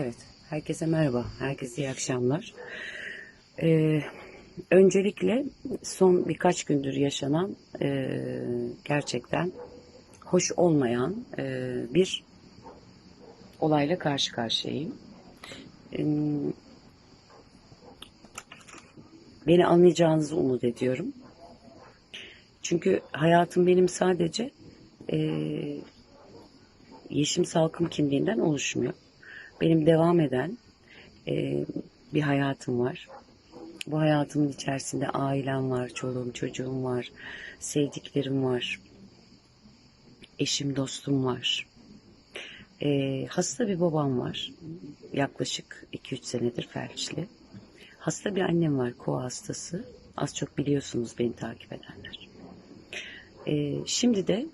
Evet, herkese merhaba, herkese iyi akşamlar. Ee, öncelikle son birkaç gündür yaşanan e, gerçekten hoş olmayan e, bir olayla karşı karşıyayım. Ee, beni anlayacağınızı umut ediyorum. Çünkü hayatım benim sadece e, yeşim salkım kimliğinden oluşmuyor. Benim devam eden e, bir hayatım var. Bu hayatımın içerisinde ailem var, çoluğum, çocuğum var, sevdiklerim var, eşim, dostum var. E, hasta bir babam var. Yaklaşık 2-3 senedir felçli. Hasta bir annem var, koa hastası. Az çok biliyorsunuz beni takip edenler. E, şimdi de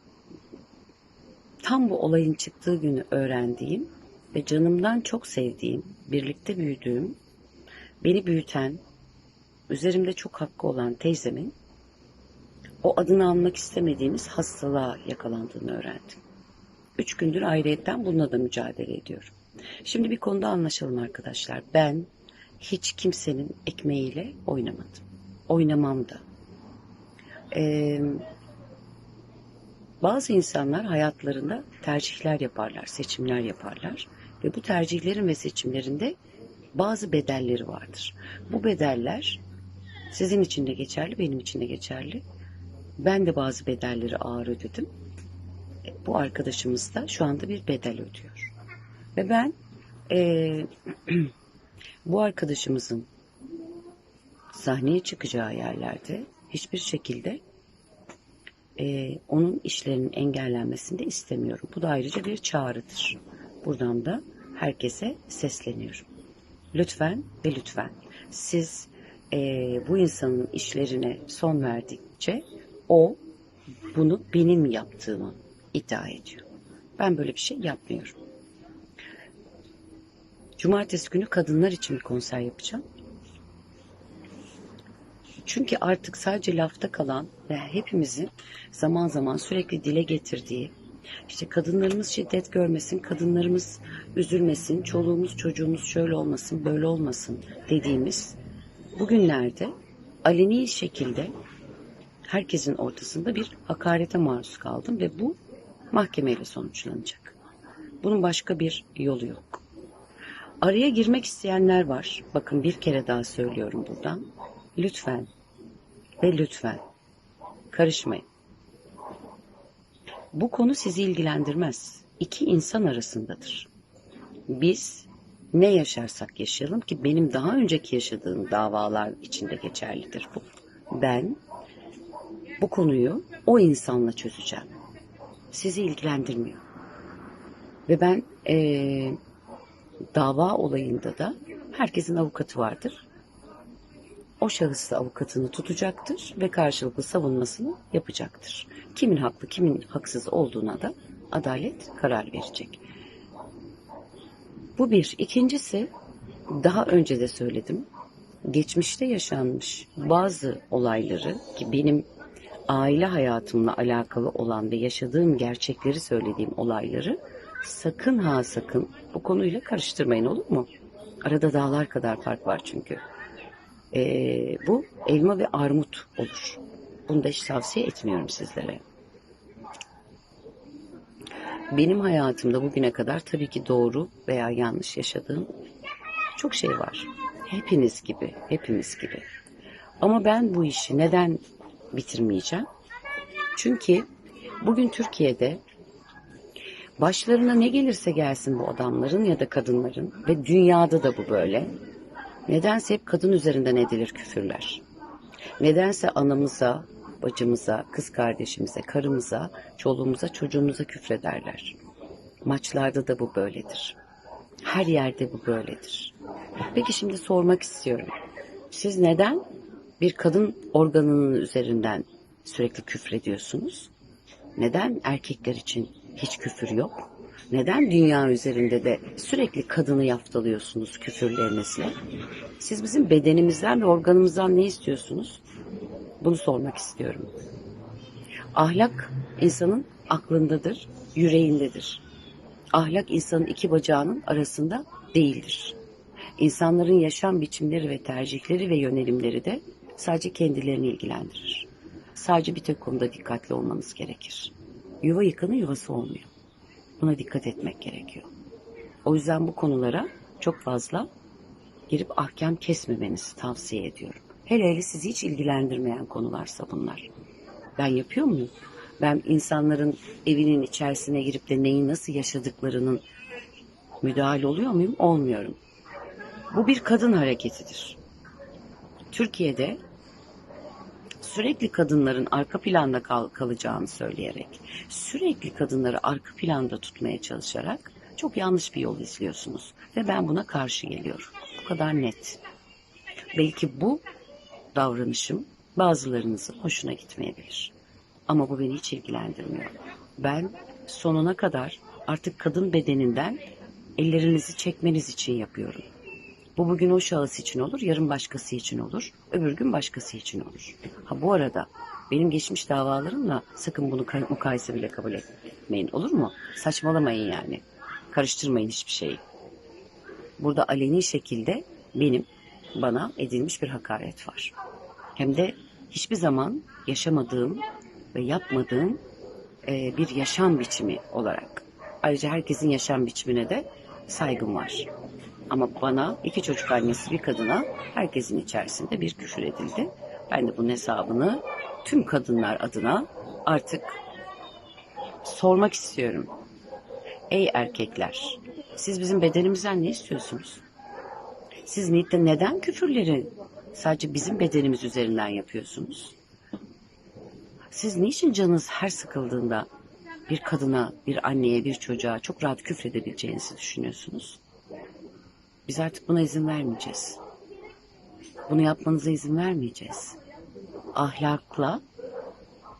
tam bu olayın çıktığı günü öğrendiğim ve canımdan çok sevdiğim, birlikte büyüdüğüm, beni büyüten, üzerimde çok hakkı olan teyzemin o adını almak istemediğimiz hastalığa yakalandığını öğrendim. Üç gündür ayrıyetten bununla da mücadele ediyorum. Şimdi bir konuda anlaşalım arkadaşlar. Ben hiç kimsenin ekmeğiyle oynamadım. Oynamam da. Ee, bazı insanlar hayatlarında tercihler yaparlar, seçimler yaparlar ve bu tercihlerin ve seçimlerinde bazı bedelleri vardır. Bu bedeller sizin için de geçerli, benim için de geçerli. Ben de bazı bedelleri ağır ödedim. E, Bu arkadaşımız da şu anda bir bedel ödüyor. Ve ben eee, bu arkadaşımızın sahneye çıkacağı yerlerde hiçbir şekilde e, onun işlerinin engellenmesini de istemiyorum. Bu da ayrıca bir çağrıdır. Buradan da herkese sesleniyorum. Lütfen ve lütfen siz e, bu insanın işlerine son verdikçe o bunu benim yaptığımı iddia ediyor. Ben böyle bir şey yapmıyorum. Cumartesi günü kadınlar için bir konser yapacağım. Çünkü artık sadece lafta kalan ve hepimizin zaman zaman sürekli dile getirdiği işte kadınlarımız şiddet görmesin, kadınlarımız üzülmesin, çoluğumuz çocuğumuz şöyle olmasın, böyle olmasın dediğimiz bugünlerde aleni şekilde herkesin ortasında bir hakarete maruz kaldım ve bu mahkemeyle sonuçlanacak. Bunun başka bir yolu yok. Araya girmek isteyenler var. Bakın bir kere daha söylüyorum buradan. Lütfen ve lütfen karışmayın. Bu konu sizi ilgilendirmez. İki insan arasındadır. Biz ne yaşarsak yaşayalım ki benim daha önceki yaşadığım davalar içinde geçerlidir bu. Ben bu konuyu o insanla çözeceğim. Sizi ilgilendirmiyor. Ve ben eee, dava olayında da herkesin avukatı vardır. O şahıs avukatını tutacaktır ve karşılıklı savunmasını yapacaktır. Kimin haklı, kimin haksız olduğuna da adalet karar verecek. Bu bir. İkincisi, daha önce de söyledim. Geçmişte yaşanmış bazı olayları ki benim aile hayatımla alakalı olan ve yaşadığım gerçekleri söylediğim olayları sakın ha sakın bu konuyla karıştırmayın olur mu? Arada dağlar kadar fark var çünkü. Ee, bu elma ve armut olur. Bunu da hiç tavsiye etmiyorum sizlere. Benim hayatımda bugüne kadar tabii ki doğru veya yanlış yaşadığım çok şey var. Hepiniz gibi, hepimiz gibi. Ama ben bu işi neden bitirmeyeceğim? Çünkü bugün Türkiye'de başlarına ne gelirse gelsin bu adamların ya da kadınların ve dünyada da bu böyle. Nedense hep kadın üzerinden edilir küfürler. Nedense anamıza, bacımıza, kız kardeşimize, karımıza, çoluğumuza, çocuğumuza küfrederler. Maçlarda da bu böyledir. Her yerde bu böyledir. Peki şimdi sormak istiyorum. Siz neden bir kadın organının üzerinden sürekli küfrediyorsunuz? Neden erkekler için hiç küfür yok? Neden dünya üzerinde de sürekli kadını yaftalıyorsunuz küfürlerinizle? Siz bizim bedenimizden ve organımızdan ne istiyorsunuz? Bunu sormak istiyorum. Ahlak insanın aklındadır, yüreğindedir. Ahlak insanın iki bacağının arasında değildir. İnsanların yaşam biçimleri ve tercihleri ve yönelimleri de sadece kendilerini ilgilendirir. Sadece bir tek konuda dikkatli olmanız gerekir. Yuva yıkanın yuvası olmuyor. Buna dikkat etmek gerekiyor. O yüzden bu konulara çok fazla girip ahkam kesmemenizi tavsiye ediyorum. Hele hele sizi hiç ilgilendirmeyen konularsa bunlar. Ben yapıyor muyum? Ben insanların evinin içerisine girip de neyi nasıl yaşadıklarının müdahale oluyor muyum? Olmuyorum. Bu bir kadın hareketidir. Türkiye'de sürekli kadınların arka planda kal- kalacağını söyleyerek, sürekli kadınları arka planda tutmaya çalışarak çok yanlış bir yol izliyorsunuz. Ve ben buna karşı geliyorum. Bu kadar net. Belki bu davranışım bazılarınızın hoşuna gitmeyebilir. Ama bu beni hiç ilgilendirmiyor. Ben sonuna kadar artık kadın bedeninden ellerinizi çekmeniz için yapıyorum. Bu bugün o şahıs için olur, yarın başkası için olur, öbür gün başkası için olur. Ha bu arada benim geçmiş davalarımla sakın bunu ka- mukayese bile kabul etmeyin olur mu? Saçmalamayın yani. Karıştırmayın hiçbir şeyi. Burada aleni şekilde benim bana edilmiş bir hakaret var. Hem de hiçbir zaman yaşamadığım ve yapmadığım e, bir yaşam biçimi olarak. Ayrıca herkesin yaşam biçimine de saygım var. Ama bana iki çocuk annesi bir kadına herkesin içerisinde bir küfür edildi. Ben de bunun hesabını tüm kadınlar adına artık sormak istiyorum. Ey erkekler, siz bizim bedenimizden ne istiyorsunuz? Siz niyette neden küfürleri sadece bizim bedenimiz üzerinden yapıyorsunuz? Siz niçin canınız her sıkıldığında bir kadına, bir anneye, bir çocuğa çok rahat küfredebileceğinizi düşünüyorsunuz? Biz artık buna izin vermeyeceğiz. Bunu yapmanıza izin vermeyeceğiz. Ahlakla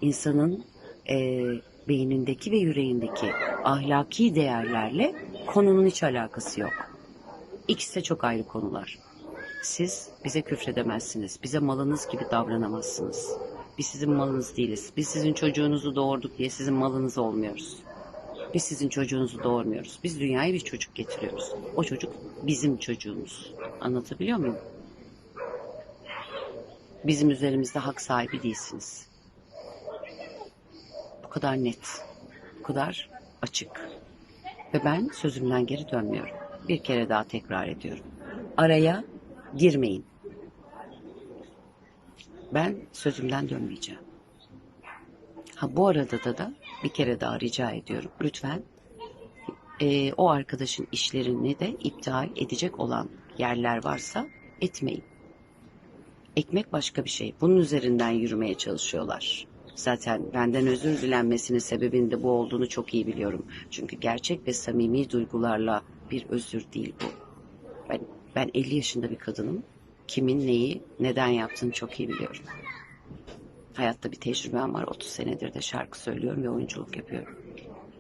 insanın eee, beynindeki ve yüreğindeki ahlaki değerlerle konunun hiç alakası yok. İkisi de çok ayrı konular. Siz bize küfredemezsiniz. Bize malınız gibi davranamazsınız. Biz sizin malınız değiliz. Biz sizin çocuğunuzu doğurduk diye sizin malınız olmuyoruz. Biz sizin çocuğunuzu doğurmuyoruz. Biz dünyaya bir çocuk getiriyoruz. O çocuk bizim çocuğumuz. Anlatabiliyor muyum? Bizim üzerimizde hak sahibi değilsiniz. Bu kadar net. Bu kadar açık. Ve ben sözümden geri dönmüyorum. Bir kere daha tekrar ediyorum. Araya girmeyin. Ben sözümden dönmeyeceğim. Ha bu arada da da bir kere daha rica ediyorum. Lütfen eee, o arkadaşın işlerini de iptal edecek olan yerler varsa etmeyin. Ekmek başka bir şey. Bunun üzerinden yürümeye çalışıyorlar. Zaten benden özür dilenmesinin sebebinin de bu olduğunu çok iyi biliyorum. Çünkü gerçek ve samimi duygularla bir özür değil bu. Ben, ben 50 yaşında bir kadınım. Kimin neyi, neden yaptığını çok iyi biliyorum. Hayatta bir tecrübem var. 30 senedir de şarkı söylüyorum ve oyunculuk yapıyorum.